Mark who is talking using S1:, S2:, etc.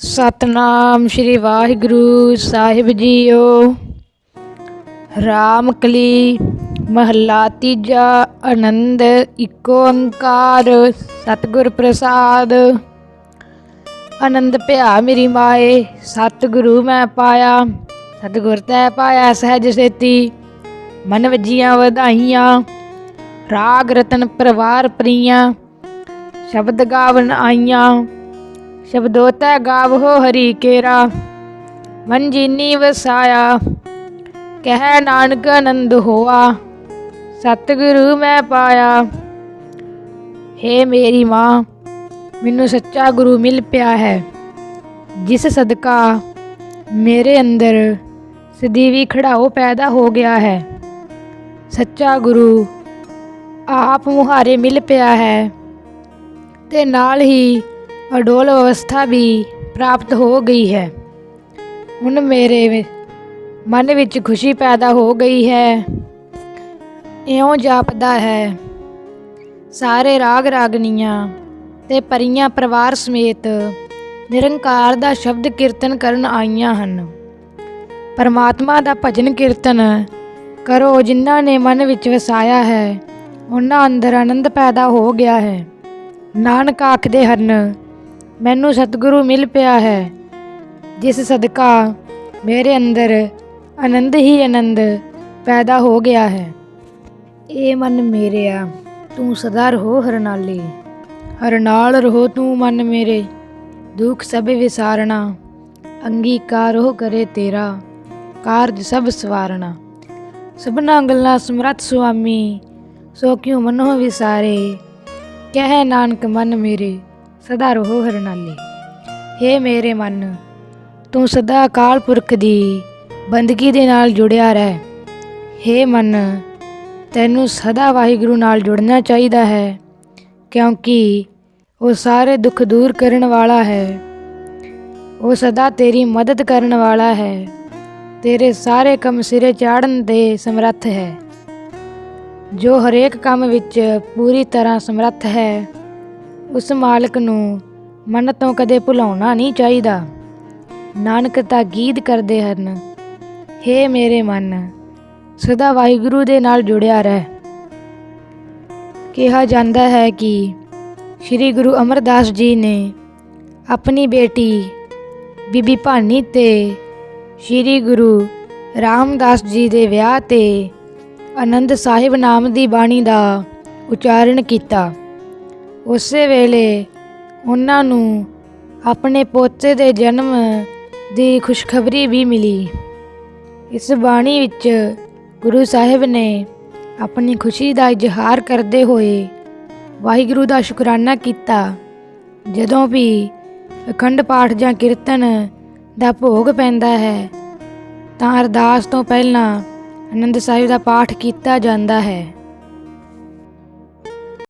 S1: ਸਤਨਾਮ ਸ਼੍ਰੀ ਵਾਹਿਗੁਰੂ, ਸਾਹਿਬ ਜੀਓ। ਰਾਮ ਕਲੀ, ਮਹੱਲਾ ਤੀਜਾ, ਆਨੰਦ, ਇੱਕੋ ਓੰਕਾਰ, ਸਤਿਗੁਰ ਪ੍ਰਸਾਦ। ਆਨੰਦ ਭਿਆ ਮੇਰੀ ਮਾਏ, ਸਤਿਗੁਰੂ ਮੈਂ ਪਾਇਆ। ਸਤਿਗੁਰ ਤੈ ਪਾਇਆ ਸਹਿਜ ਸੇਤੀ, ਮਨ ਵਜੀਆਂ ਵਧਾਈਆਂ। ਰਾਗ ਰਤਨ ਪਰਵਾਰ ਪ੍ਰੀਆਂ, ਸ਼ਬਦ ਗਾਵਨ ਆਈਆਂ। ਸ਼ਬਦੋਤੈ ਗਾਵੋ ਹਰੀ ਕੇਰਾ, ਮਨ ਜੀਨੀ ਵਸਾਇਆ ਕਹਿ ਨਾਨਕ ਆਨੰਦ ਹੋਆ, ਸਤਿਗੁਰੂ ਮੈਂ ਪਾਇਆ। ਹੇ ਮੇਰੀ ਮਾਂ, ਮੈਨੂੰ ਸੱਚਾ ਗੁਰੂ ਮਿਲ ਪਿਆ ਹੈ। ਜਿਸ ਸਦਕਾ ਮੇਰੇ ਅੰਦਰ ਸਦੀਵੀ ਖੜਾਓ ਪੈਦਾ ਹੋ ਗਿਆ ਹੈ। ਸੱਚਾ ਗੁਰੂ ਆਪ ਮੁਹਾਰੇ ਮਿਲ ਪਿਆ ਹੈ ਤੇ ਨਾਲ ਹੀ ਅਡੋਲ ਅਵਸਥਾ ਵੀ ਪ੍ਰਾਪਤ ਹੋ ਗਈ ਹੈ। ਹੁਣ ਮੇਰੇ ਮਨ ਵਿੱਚ ਖੁਸ਼ੀ ਪੈਦਾ ਹੋ ਗਈ ਹੈ। ਇਉਂ ਜਾਪਦਾ ਹੈ। ਸਾਰੇ ਰਾਗ ਰਾਗਨੀਆਂ ਤੇ ਪਰੀਆਂ ਪਰਿਵਾਰ ਸਮੇਤ ਨਿਰੰਕਾਰ ਦਾ ਸ਼ਬਦ ਕੀਰਤਨ ਕਰਨ ਆਈਆਂ ਹਨ। ਪਰਮਾਤਮਾ ਦਾ ਭਜਨ ਕੀਰਤਨ ਕਰੋ ਜਿਨ੍ਹਾਂ ਨੇ ਮਨ ਵਿੱਚ ਵਸਾਇਆ ਹੈ, ਉਹਨਾਂ ਅੰਦਰ ਆਨੰਦ ਪੈਦਾ ਹੋ ਗਿਆ ਹੈ। ਨਾਨਕ ਆਖਦੇ ਹਨ ਮੈਨੂੰ ਸਤਿਗੁਰੂ ਮਿਲ ਪਿਆ ਹੈ, ਜਿਸ ਸਦਕਾ ਮੇਰੇ ਅੰਦਰ ਆਨੰਦ ਹੀ ਆਨੰਦ ਪੈਦਾ ਹੋ ਗਿਆ ਹੈ। ਏ ਮਨ ਮੇਰਿਆ, ਤੂੰ ਸਦਾ ਰਹੋ ਹਰਨਾਲੇ। ਹਰ ਨਾਲ ਰਹੋ ਤੂੰ ਮਨ ਮੇਰੇ, ਦੁੱਖ ਸਭ ਵਿਸਾਰਣਾ। ਅੰਗੀਕਾਰ ਹੋ ਕਰੇ ਤੇਰਾ, ਕਾਰਜ ਸਭ ਸਵਾਰਣਾ। ਸਭਨਾ ਗੱਲਾਂ ਸਮਰੱਥ ਸੁਆਮੀ, ਸੋ ਕਿਉ ਮਨੋ ਵਿਸਾਰੇ? ਕਹਿ ਨਾਨਕ ਮਨ ਮੇਰੇ ਸਦਾ ਰਹੋ ਹਰਨਾਲੇ। ਹੇ ਮੇਰੇ ਮਨ, ਤੂੰ ਸਦਾ ਅਕਾਲ ਪੁਰਖ ਦੀ ਬੰਦਗੀ ਦੇ ਨਾਲ ਜੁੜਿਆ ਰਹਿ। ਹੇ ਮਨ, ਤੈਨੂੰ ਸਦਾ ਵਾਹਿਗੁਰੂ ਨਾਲ ਜੁੜਨਾ ਚਾਹੀਦਾ ਹੈ, ਕਿਉਂਕਿ ਉਹ ਸਾਰੇ ਦੁੱਖ ਦੂਰ ਕਰਨ ਵਾਲਾ ਹੈ। ਉਹ ਸਦਾ ਤੇਰੀ ਮਦਦ ਕਰਨ ਵਾਲਾ ਹੈ, ਤੇਰੇ ਸਾਰੇ ਕੰਮ ਸਿਰੇ ਚਾੜਨ ਦੇ ਸਮਰੱਥ ਹੈ। ਜੋ ਹਰੇਕ ਕੰਮ ਵਿੱਚ ਪੂਰੀ ਤਰ੍ਹਾਂ ਸਮਰੱਥ ਹੈ ਉਸ ਮਾਲਕ ਨੂੰ ਮਨ ਤੋਂ ਕਦੇ ਭੁਲਾਉਣਾ ਨਹੀਂ ਚਾਹੀਦਾ। ਨਾਨਕ ਤਾਂ ਗੀਤ ਕਰਦੇ ਹਨ। ਹੇ ਮੇਰੇ ਮਨ, ਸਦਾ ਵਾਹਿਗੁਰੂ ਦੇ ਨਾਲ ਜੁੜਿਆ ਰਹਿ। ਕਿਹਾ ਜਾਂਦਾ ਹੈ ਕਿ ਸ੍ਰੀ ਗੁਰੂ ਅਮਰਦਾਸ ਜੀ ਨੇ ਆਪਣੀ ਬੇਟੀ ਬੀਬੀ ਭਾਨੀ ਤੇ ਸ੍ਰੀ ਗੁਰੂ ਰਾਮਦਾਸ ਜੀ ਦੇ ਵਿਆਹ ਤੇ ਆਨੰਦ ਸਾਹਿਬ ਨਾਮ ਦੀ ਬਾਣੀ ਦਾ ਉਚਾਰਨ ਕੀਤਾ। ਉਸੇ ਵੇਲੇ ਉਹਨਾਂ ਨੂੰ ਆਪਣੇ ਪੋਤੇ ਦੇ ਜਨਮ ਦੀ ਖੁਸ਼ਖਬਰੀ ਵੀ ਮਿਲੀ। ਇਸ ਬਾਣੀ ਵਿੱਚ ਗੁਰੂ ਸਾਹਿਬ ਨੇ ਆਪਣੀ ਖੁਸ਼ੀ ਦਾ ਇਜ਼ਹਾਰ ਕਰਦੇ ਹੋਏ ਵਾਹਿਗੁਰੂ ਦਾ ਸ਼ੁਕਰਾਨਾ ਕੀਤਾ। ਜਦੋਂ ਵੀ ਅਖੰਡ ਪਾਠ ਜਾਂ ਕੀਰਤਨ ਦਾ ਭੋਗ ਪੈਂਦਾ ਹੈ, ਤਾਂ ਅਰਦਾਸ ਤੋਂ ਪਹਿਲਾਂ ਆਨੰਦ ਸਾਹਿਬ ਦਾ ਪਾਠ ਕੀਤਾ ਜਾਂਦਾ ਹੈ।